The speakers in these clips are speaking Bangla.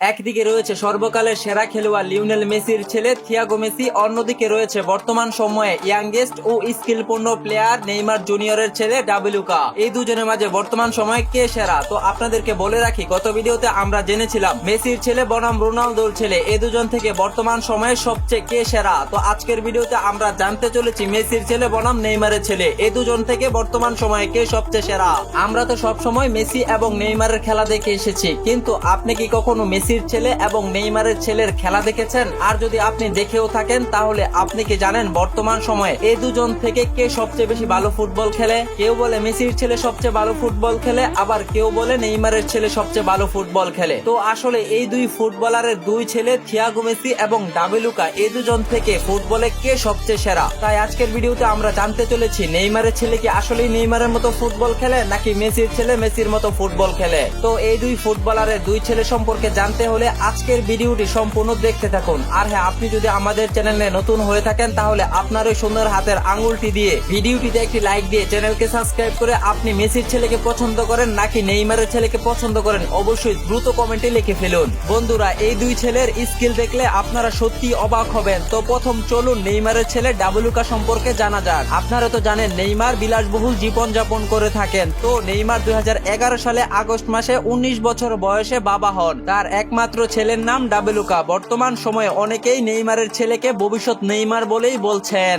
একদিকে রয়েছে সর্বকালের সেরা খেলোয়াড় লিওনেল মেসির ছেলে থিয়াগো মেসি, অন্যদিকে রয়েছে বর্তমান সময়ে ইয়াংগেস্ট ও স্কিলপূর্ণ প্লেয়ার নেইমার জুনিয়রের ছেলে ডাবলুকা এই দুজনের মাঝে বর্তমান সময়ে কে সেরা? তো আপনাদেরকে বলে রাখি, গত ভিডিওতে আমরা জেনেছিলাম মেসির ছেলে বনাম রোনালদোর ছেলে। এই দুজন থেকে বর্তমান সময়ে সবচেয়ে কে সেরা? তো আজকের ভিডিওতে আমরা জানতে চলেছি মেসির ছেলে বনাম নেইমারের ছেলে। এই দুজন থেকে বর্তমান সময়ে কে সবচেয়ে সেরা? আমরা তো সব সময় মেসি এবং নেইমারের খেলা দেখে এসেছি। কিন্তু আপনি কি কখনো মেসির ছেলে এবং নেইমারের ছেলের খেলা দেখেছেন। আর যদি আপনি দেখেও থাকেন, তাহলে আপনি কি জানেন বর্তমান সময়ে এই দুজন থেকে কে সবচেয়ে বেশি ভালো ফুটবল খেলে? কেউ বলে মেসির ছেলে সবচেয়ে ভালো ফুটবল খেলে, আবার কেউ বলে নেইমারের ছেলে সবচেয়ে ভালো ফুটবল খেলে। তো আসলে এই দুই ফুটবলারের দুই ছেলে, থিয়াগো মেসি এবং ডাবেলুকা এই দুজন থেকে ফুটবলে কে সবচেয়ে সেরা? তাই আজকের ভিডিওতে আমরা জানতে চলেছি, নেইমারের ছেলে কি আসলেই নেইমারের মতো ফুটবল খেলে, নাকি মেসির ছেলে মেসির মতো ফুটবল খেলে? তো এই দুই ফুটবলারের দুই ছেলে সম্পর্কে জানতে হলে আজকের ভিডিওটি সম্পূর্ণ দেখতে থাকুন। আর হ্যাঁ আপনি যদি আমাদের চ্যানেলে নতুন হয়ে থাকেন, তাহলে আপনার ওই সুন্দর হাতের আঙুলটি দিয়ে ভিডিওটিতে একটি লাইক দিয়ে চ্যানেলকে সাবস্ক্রাইব করে আপনি মেসির ছেলেকে পছন্দ করেন নাকি নেইমারের ছেলেকে পছন্দ করেন, অবশ্যই দ্রুত কমেন্টে লিখে ফেলুন। বন্ধুরা, এই দুই ছেলের স্কিল দেখলে আপনারা সত্যি অবাক হবেন। তো প্রথম চলুন নেইমারের ছেলে ডাবলুকা সম্পর্কে জানা যাক। আপনারা তো জানেন, নেইমার বিলাসবহুল জীবন যাপন করে থাকেন। তো নেইমার দুই হাজার এগারো সালে আগস্ট মাসে ১৯ বছর বয়সে বাবা হন। তার একমাত্র ছেলের নাম ডাবেলুকা। বর্তমান সময়ে অনেকেই নেইমারের ছেলেকে ভবিষ্যৎ নেইমার বলেই বলছেন।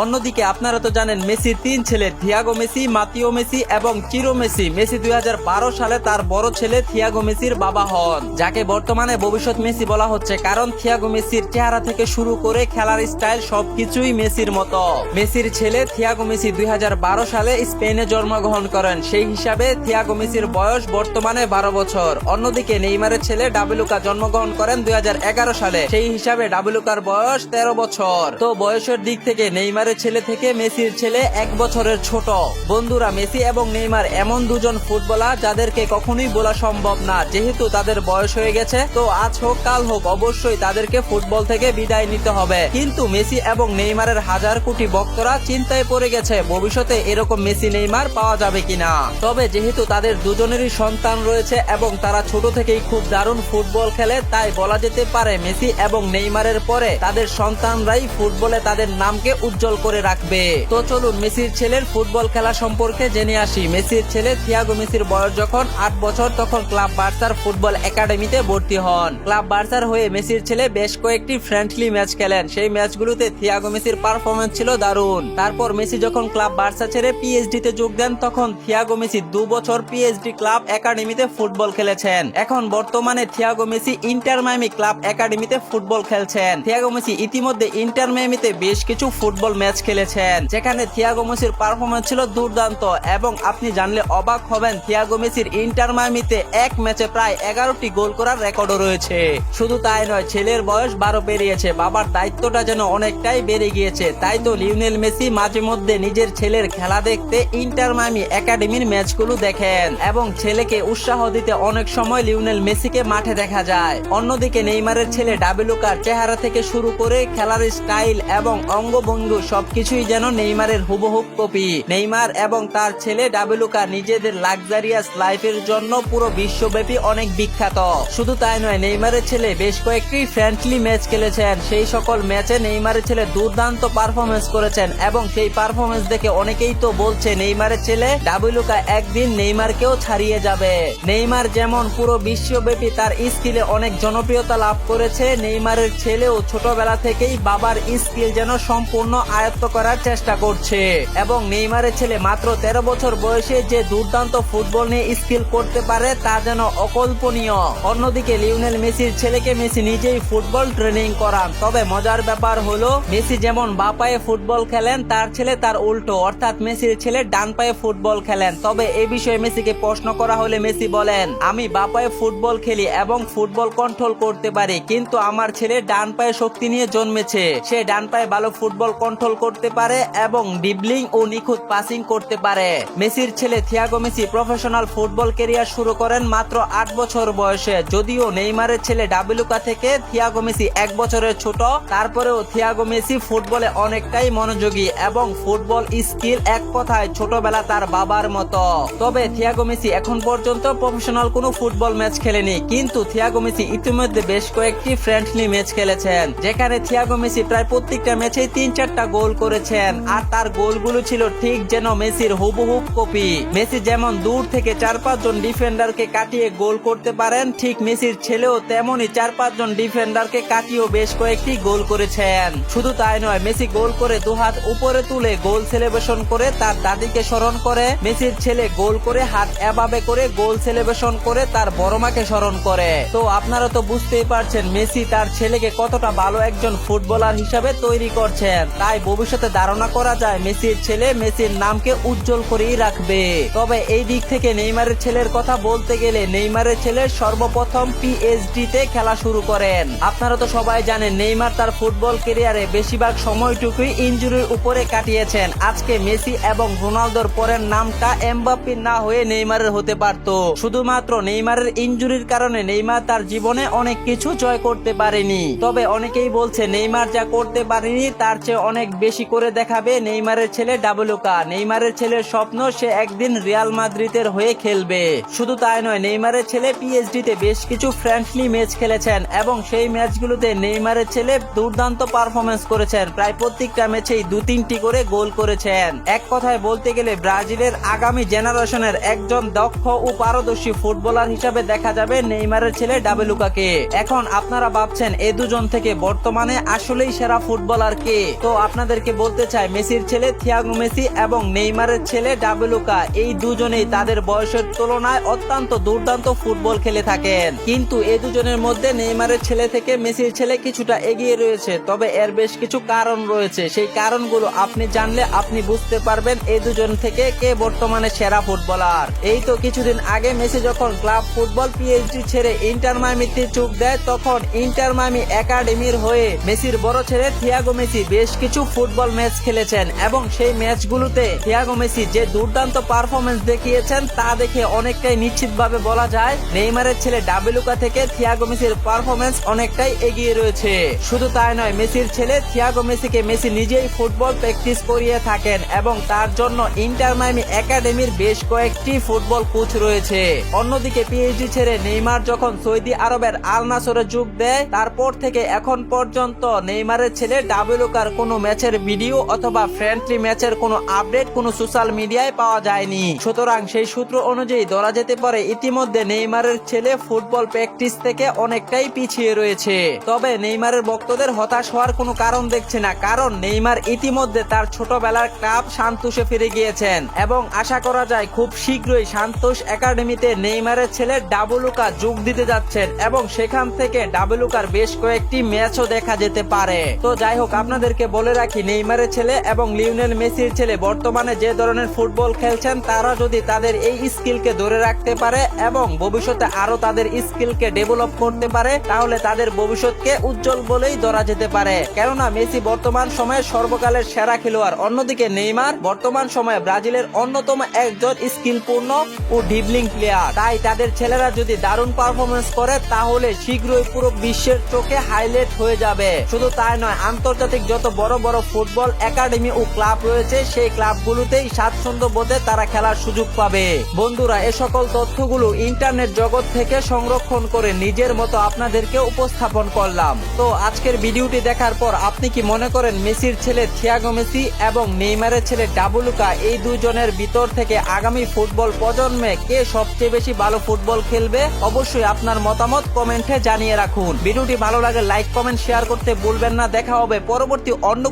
অন্যদিকে আপনারা তো জানেন মেসির তিন ছেলে, থিয়াগো মেসি, মাতিও মেসি এবং চিরো মেসি। মেসি দুই হাজার বারো সালে তার বড় ছেলে থিয়াগো মেসির বাবা হন, যাকে বর্তমানে ভবিষ্যৎ মেসি বলা হচ্ছে কারণ থিয়াগো মেসির চেহারা থেকে শুরু করে খেলার স্টাইল সবকিছুই মেসির মতো। মেসির ছেলে থিয়াগো মেসি দুই হাজার বারো সালে স্পেনে জন্মগ্রহণ করেন, সেই হিসাবে থিয়াগো মেসির বয়স বর্তমানে বারো বছর। অন্যদিকে নেইমারের ছেলে ডাবলুকা জন্মগ্রহণ করেন দুই হাজার এগারো সালে, সেই হিসাবে ডাবলুকার বয়স তেরো বছর। তো বয়সের দিক থেকে নেইমারের ছেলে থেকে মেসির ছেলে এক বছরের ছোট। বন্ধুরা, মেসি এবং নেইমার এমন দুজন ফুটবলার যাদেরকে কখনোই বলা সম্ভব না। যেহেতু তাদের বয়স হয়ে গেছে, তো আজ হোক, কাল হোক, অবশ্যই তাদেরকে ফুটবল থেকে বিদায় নিতে হবে। কিন্তু মেসি এবং নেইমারের হাজার কোটি ভক্তরা চিন্তায় পড়ে গেছে, ভবিষ্যতে এরকম মেসি, নেইমার পাওয়া যাবে কিনা? তবে যেহেতু তাদের দুজনেরই সন্তান রয়েছে এবং তারা ছোট থেকেই খুব দারুণ ফুটবল খেলে, তাই বলা যেতে পারে মেসি এবং নেইমারের পরে তাদের সন্তানরাই ফুটবলে তাদের নামকে উজ্জ্বল করে রাখবে। তো চলুন, মেসির ছেলের ফুটবল খেলা সম্পর্কে জেনে আসি। মেসির ছেলে থিয়াগো মেসির বয়স যখন আট বছর, তখন ক্লাব বার্সার ফুটবল একাডেমিতে ভর্তি হন। ক্লাব বার্সার হয়ে মেসির ছেলে বেশ কয়েকটি ফ্রেন্ডলি ম্যাচ খেলেন। সেই ম্যাচগুলোতে থিয়াগো মেসির পারফরমেন্স ছিল দারুণ। তারপর মেসি যখন ক্লাব বার্সা ছেড়ে পিএইচডি তে যোগ দেন, তখন থিয়াগো মেসি দু বছর পিএইচডি ক্লাব একাডেমিতে ফুটবল খেলেছেন। এখন বর্তমানে Thiago Messi Inter Miami club academy football খেলছেন। থিয়াগো মেসি ইতিমধ্যে ইন্টার মাইমিতে বেশ কিছু ফুটবল ম্যাচ খেলেছেন। যেখানে থিয়াগো মেসির পারফরমেন্স ছিল দুর্দান্ত এবং আপনি জানলে অবাক হবেন, থিয়াগো মেসির ইন্টার মাইমিতে এক ম্যাচে প্রায় এগারোটি গোল করার রেকর্ডও রয়েছে। শুধু তাই নয়, ছেলের বয়স বারো পেরিয়েছে, বাবার দায়িত্বটা যেন অনেকটাই বেড়ে গিয়েছে। তাই তো লিওনেল মেসি মাঝে মধ্যে নিজের ছেলের খেলা দেখতে ইন্টার মাইমি একাডেমির ম্যাচগুলো দেখেন এবং ছেলেকে উৎসাহ দিতে অনেক সময় লিওনেল মেসিকে মাঠে দেখা যায়। অন্যদিকে নেইমারের ছেলে ডাবেলুকার চেহারা থেকে শুরু করে খেলার স্টাইল এবং অঙ্গভঙ্গি সবকিছুই যেন নেইমারের হুবহুব কপি। নেইমার এবং তার ছেলে ডাবেলুকা নিজেদের লাক্সারিয়াস লাইফের জন্য পুরো বিশ্বব্যাপী অনেক বিখ্যাত। শুধু তাই নয়, নেইমারের ছেলে বেশ কয়েকটি ফ্রেন্ডলি ম্যাচ খেলেছেন। সেই সকল ম্যাচে নেইমারের ছেলে দুর্দান্ত পারফরমেন্স করেছেন এবং সেই পারফরমেন্স দেখে অনেকেই তো বলছে, নেইমারের ছেলে ডাবলুকা একদিন নেইমারকেও ছাড়িয়ে যাবে। নেইমার যেমন পুরো বিশ্বব্যাপী তার স্কিলে অনেক জনপ্রিয়তা লাভ করেছে, নেইমারের ছেলেও ছোটবেলা থেকেই বাবার স্কিল যেন সম্পূর্ণ আয়ত্ত করার চেষ্টা করছে। এবং নেইমারের ছেলে মাত্র তেরো বছর বয়সে যে দুর্দান্ত ফুটবল নিয়ে স্কিল করতে পারে, তা যেন অকল্পনীয়। অন্যদিকে লিওনেল মেসির ছেলেকে মেসি নিজেই ফুটবল ট্রেনিং করান। তবে মজার ব্যাপার হলো, মেসি যেমন বা পায়ে ফুটবল খেলেন, তার ছেলে তার উল্টো। অর্থাৎ মেসির ছেলে ডান পায়ে ফুটবল খেলেন। তবে এ বিষয়ে মেসিকে প্রশ্ন করা হলে মেসি বলেন, আমি বা পায়ে ফুটবল খেলি এবং ফুটবল কন্ট্রোল করতে পারি, কিন্তু আমার ছেলে ডান পায়ে শক্তি নিয়ে জন্মেছে। সে ডান পায়ে ভালো ফুটবল কন্ট্রোল কন্ট্রোল করতে পারে এবং ডিবলিং ও নিখুঁত পাসিং করতে পারে। মেসির ছেলে Thiago Messi professional football career শুরু করেন মাত্র আট বছর বয়সে। যদিও নেইমারের ছেলে ডাবলুকা থেকে থিয়াগো মেসি এক বছরের ছোট, তারপরেও থিয়াগো মেসি ফুটবলে অনেকটাই মনোযোগী এবং ফুটবল স্কিল এক কথায় ছোটবেলা তার বাবার মতো। তবে থিয়াগো মেসি এখন পর্যন্ত প্রফেশনাল কোনো ফুটবল ম্যাচ খেলেনি, কিন্তু থিয়াগো মেসি ইতিমধ্যে বেশ কয়েকটি ফ্রেন্ডলি ম্যাচ খেলেছেন, যেখানে থিয়াগো মেসি প্রায় প্রত্যেকটা ম্যাচেই তিন চারটা গোল করেছেন। আর তার গোলগুলো ছিল ঠিক যেন মেসির হুবহুব কপি। মেসি যেমন দূর থেকে চার পাঁচজন ডিফেন্ডারকে কাটিয়ে গোল করতে পারেন, ঠিক মেসির ছেলেও তেমনই চার পাঁচজন ডিফেন্ডারকে কাটিয়েও বেশ কয়েকটি গোল করেছেন। শুধু তাই নয়, মেসি গোল করে দুহাত উপরে তুলে গোল সেলিব্রেশন করে তার দাদিকে স্মরণ করে, মেসির ছেলে গোল করে হাত এভাবে করে গোল সেলিব্রেশন করে তার বড় মাকে স্মরণ করে। তো আপনারা তো বুঝতেই পারছেন, মেসি তার ছেলেকে কতটা ভালো একজন ফুটবলার হিসাবে তৈরি করছেন। তাই ভবিষ্যতে ধারণা করা যায় মেসির ছেলে মেসির নামকে উজ্জ্বল করেই রাখবে। তবে এই দিক থেকে নেইমারের ছেলের কথা বলতে গেলে নেইমারের ছেলে সর্বপ্রথম পিএইচডি তে খেলা শুরু করেন। আপনারা তো সবাই জানেন নেইমার তার ফুটবল কেরিয়ারে বেশিরভাগ সময়টুকুই ইনজুরির উপরে কাটিয়েছেন। আজকে মেসি এবং রোনালদোর পরের নামটা এমবাপ্পি না হয়ে নেইমারের হতে পারত। শুধুমাত্র নেইমারের ইনজুরির কারণে নেইমার তার জীবনে অনেক কিছু জয় করতে পারেনি। তবে অনেকেই বলছে নেইমার যা করতে পারেনি তার চেয়ে অনেক বেশি করে দেখাবে নেইমারের ছেলে ডাবলুকা। নেইমারের ছেলের স্বপ্ন, সে একদিন রিয়াল মাদ্রিদের হয়ে খেলবে। শুধু তাই নয়, নেইমারের ছেলে পিএইচডি তে বেশ কিছু ফ্রেন্ডলি ম্যাচ খেলেছেন এবং সেই ম্যাচগুলোতে নেইমারের ছেলে দুর্দান্ত পারফরমেন্স করেছেন। প্রায় প্রত্যেকটা ম্যাচেই দু তিনটি করে গোল করেছেন। এক কথায় বলতে গেলে ব্রাজিলের আগামী জেনারেশনের একজন দক্ষ ও পারদর্শী ফুটবলার হিসাবে দেখা যাবে নেইমারের ছেলে ডাবেলুকাকে। এখন আপনারা ভাবছেন, এ দুজন থেকে বর্তমানে আসলেই সেরা ফুটবলার কে? তো আপনাদেরকে বলতে চাই, মেসির ছেলে থিয়াগো মেসি এবং নেইমারের ছেলে ডাবেলুকা এই দুজনেই তাদের বয়সের তুলনায় অত্যন্ত দুর্দান্ত ফুটবল খেলে থাকেন। কিন্তু এই দুজনের মধ্যে নেইমারের ছেলে থেকে মেসির ছেলে কিছুটা এগিয়ে রয়েছে, তবে এর বেশ কিছু কারণ রয়েছে। সেই কারণগুলো আপনি জানলে আপনি বুঝতে পারবেন এই দুজন থেকে কে বর্তমানে সেরা ফুটবলার। এই তো কিছুদিন আগে মেসি যখন ক্লাব ফুটবল পিএইচডি ছেড়ে ইন্টার মাইমিতে চোখ দেয়, তখন ইন্টার মাইমি একাডেমির হয়ে মেসির বড় ছেলে থিয়াগো মেসি বেশ কিছু ফুটবল ম্যাচ খেলেছেন এবং সেই ম্যাচগুলোতে থিয়াগো মেসি যে দুর্দান্ত পারফরমেন্স দেখিয়েছেন তা দেখে অনেকটাই নিশ্চিতভাবে বলা যায় নেইমারের ছেলে ডাবেলুকা থেকে থিয়াগো মেসির পারফরমেন্স অনেকটাই এগিয়ে রয়েছে। শুধু তাই নয়, মেসির ছেলে থিয়াগো মেসিকে মেসি নিজেই ফুটবল প্র্যাকটিস করিয়ে থাকেন এবং তার জন্য ইন্টার মাইমি একাডেমির বেশ কয়েকটি ফুটবল কোচ রয়েছে। অন্যদিকে পিএইচডি ছেড়ে নেইমার যখন সৌদি আরবের আল নাসরে যোগ দেয়, তারপর থেকে এখন পর্যন্ত নেইমারের ছেলে ডাবেলুকার কোনো ম্যাচের ভিডিও অথবা ফ্রেন্ডলি ম্যাচের কোনো আপডেট কোনো সোশ্যাল মিডিয়ায় পাওয়া যায়নি। সুতরাং সেই সূত্র অনুযায়ী ধরা যেতে পারে ইতিমধ্যে নেইমারের ছেলে ফুটবল প্র্যাকটিস থেকে অনেকটাই পিছিয়ে রয়েছে। তবে নেইমারের ভক্তদের হতাশ হওয়ার কোনো কারণ দেখছে না, কারণ নেইমার ইতিমধ্যে তার ছোটবেলার ক্লাব সান্তোষে ফিরে গিয়েছেন এবং আশা করা যায় খুব শীঘ্রই সান্তোষ একাডেমিতে নেইমারের ছেলে ডাবলুকা যোগ দিতে যাচ্ছেন এবং সেখান থেকে ডাবলুকার বেশ কয়েকটি ম্যাচও দেখা যেতে পারে। তো যাই হোক, আপনাদেরকে বলে রাখি নেইমারের ছেলে এবং লিওনেল মেসির ছেলে? বর্তমানে যে ধরনের ফুটবল খেলছেন, তারা যদি তাদের এই স্কিলকে ধরে রাখতে পারে এবং ভবিষ্যতে আরও তাদের স্কিলকে ডেভেলপ করতে পারে, তাহলে তাদের ভবিষ্যৎকে উজ্জ্বল বলেই ধরা যেতে পারে। কেননা মেসি বর্তমান সময়ে সর্বকালের সেরা খেলোয়াড়। অন্যদিকে নেইমার বর্তমান সময়ে ব্রাজিলের অন্যতম একজন স্কিলপূর্ণ ও ডিবলিং প্লেয়ার তাই তাদের ছেলেরা যদি দারুণ পারফরমেন্স করে, তাহলে শীঘ্রই পুরো বিশ্বের চোখে হাইলাইট হয়ে যাবে। শুধু তাই নয়, আন্তর্জাতিক যত বড় বড় ফুটবল একাডেমি ও ক্লাব রয়েছে। সেই ক্লাবগুলোতেই স্বাচ্ছন্দ্য বোধে তারা খেলার সুযোগ পাবে। বন্ধুরা, এ সকল তথ্যগুলো ইন্টারনেট জগৎ থেকে সংরক্ষণ করে নিজের মতো আপনাদেরকে উপস্থাপন করলাম। তো আজকের ভিডিওটি দেখার পর আপনি কি মনে করেন মেসির ছেলে থিয়াগো মেসি এবং নেইমারের ছেলে ডাবলুকা এই দুজনের ভিতর থেকে আগামী ফুটবল প্রজন্মে কে সবচেয়ে বেশি ভালো ফুটবল খেলবে? অবশ্যই আপনার মতামত কমেন্টে জানিয়ে রাখুন। ভিডিওটি ভালো লাগে, লাইক, কমেন্ট, শেয়ার করতে ভুলবেন না। দেখা হবে পরবর্তী অন্য